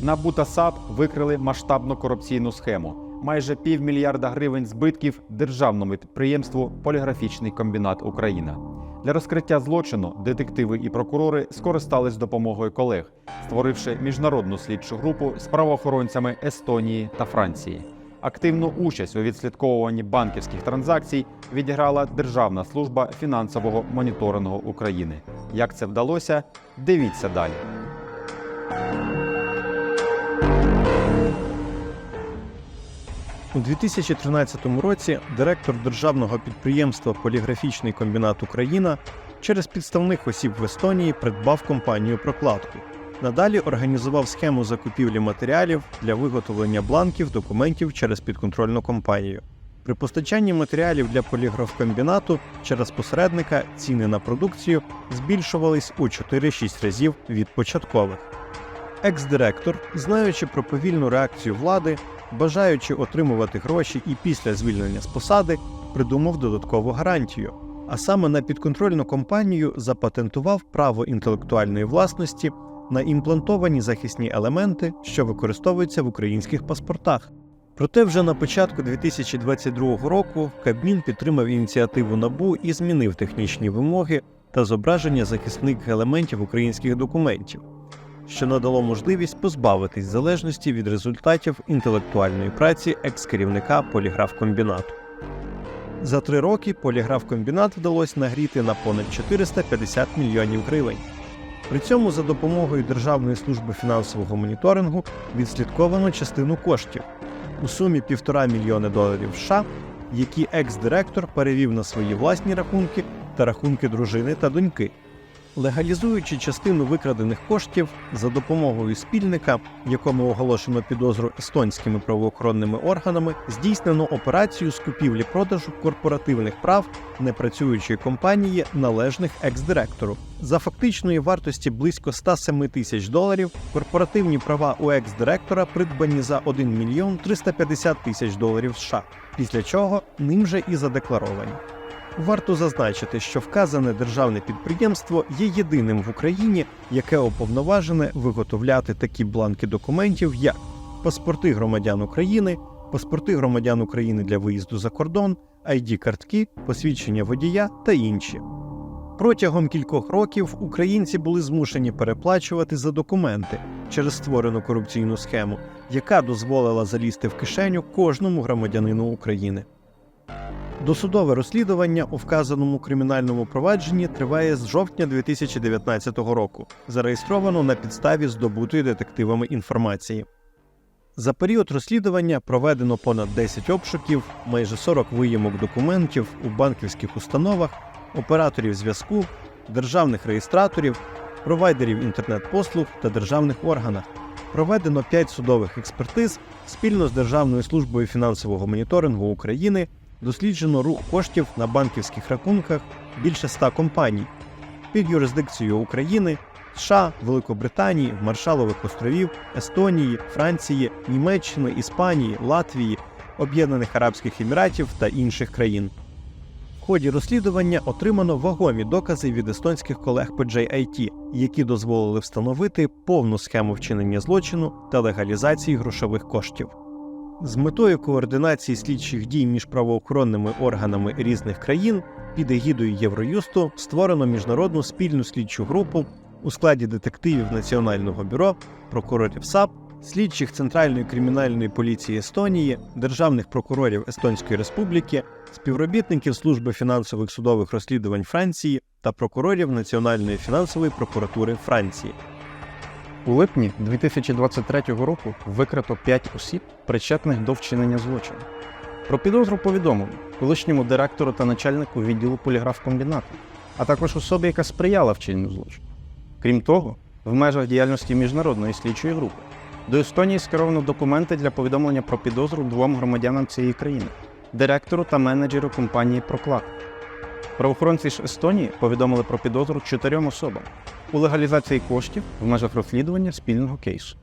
НАБУ та САП викрили масштабну корупційну схему. Майже півмільярда гривень збитків державному підприємству Поліграфічний комбінат Україна. Для розкриття злочину детективи і прокурори скористались допомогою колег, створивши міжнародну слідчу групу з правоохоронцями Естонії та Франції. Активну участь у відслідковуванні банківських транзакцій відіграла Державна служба фінансового моніторингу України. Як це вдалося? Дивіться далі. У 2013 році директор державного підприємства Поліграфічний комбінат Україна через підставних осіб в Естонії придбав компанію прокладку. Надалі організував схему закупівлі матеріалів для виготовлення бланків документів через підконтрольну компанію. При постачанні матеріалів для поліграфкомбінату через посередника ціни на продукцію збільшувались у 4-6 разів від початкових. Екс-директор, знаючи про повільну реакцію влади, бажаючи отримувати гроші і після звільнення з посади, придумав додаткову гарантію. А саме на підконтрольну компанію запатентував право інтелектуальної власності на імплантовані захисні елементи, що використовуються в українських паспортах. Проте вже на початку 2022 року Кабмін підтримав ініціативу НАБУ і змінив технічні вимоги та зображення захисних елементів українських документів що надало можливість позбавитись залежності від результатів інтелектуальної праці екс-керівника поліграфкомбінату. За три роки поліграфкомбінат вдалося нагріти на понад 450 мільйонів гривень. При цьому за допомогою Державної служби фінансового моніторингу відслідковано частину коштів у сумі 1,5 мільйони доларів США, які екс-директор перевів на свої власні рахунки та рахунки дружини та доньки. Легалізуючи частину викрадених коштів за допомогою спільника, якому оголошено підозру естонськими правоохоронними органами, здійснено операцію з купівлі-продажу корпоративних прав непрацюючої компанії, належних екс-директору. За фактичної вартості близько 107 тисяч доларів корпоративні права у екс-директора придбані за 1 мільйон 350 тисяч доларів США, після чого ним же і задекларовані. Варто зазначити, що вказане державне підприємство є єдиним в Україні, яке уповноважене виготовляти такі бланки документів, як паспорти громадян України, паспорти громадян України для виїзду за кордон, id картки посвідчення водія та інші. Протягом кількох років українці були змушені переплачувати за документи через створену корупційну схему, яка дозволила залізти в кишеню кожному громадянину України. Досудове розслідування у вказаному кримінальному провадженні триває з жовтня 2019 року, зареєстровано на підставі здобутої детективами інформації. За період розслідування проведено понад 10 обшуків, майже 40 виїмок документів у банківських установах, операторів зв'язку, державних реєстраторів, провайдерів інтернет-послуг та державних органах. Проведено 5 судових експертиз спільно з Державною службою фінансового моніторингу України досліджено рух коштів на банківських рахунках більше 100 компаній під юрисдикцією України, США, Великобританії, Маршалових островів, Естонії, Франції, Німеччини, Іспанії, Латвії, Об'єднаних Арабських Еміратів та інших країн. В ході розслідування отримано вагомі докази від естонських колег по JIT, які дозволили встановити повну схему вчинення злочину та легалізації грошових коштів. З метою координації слідчих дій між правоохоронними органами різних країн під егідою Євроюсту створено міжнародну спільну слідчу групу у складі детективів Національного бюро, прокурорів САП, слідчих Центральної кримінальної поліції Естонії, державних прокурорів Естонської Республіки, співробітників Служби фінансових судових розслідувань Франції та прокурорів Національної фінансової прокуратури Франції. У липні 2023 року викрито 5 осіб, причетних до вчинення злочину. Про підозру повідомлено колишньому директору та начальнику відділу поліграфкомбінату, а також особі, яка сприяла вчиненню злочину. Крім того, в межах діяльності міжнародної слідчої групи до Естонії скеровано документи для повідомлення про підозру двом громадянам цієї країни директору та менеджеру компанії Проклад. Правоохоронці ж Естонії повідомили про підозру чотирьом особам у легалізації коштів в межах розслідування спільного кейсу.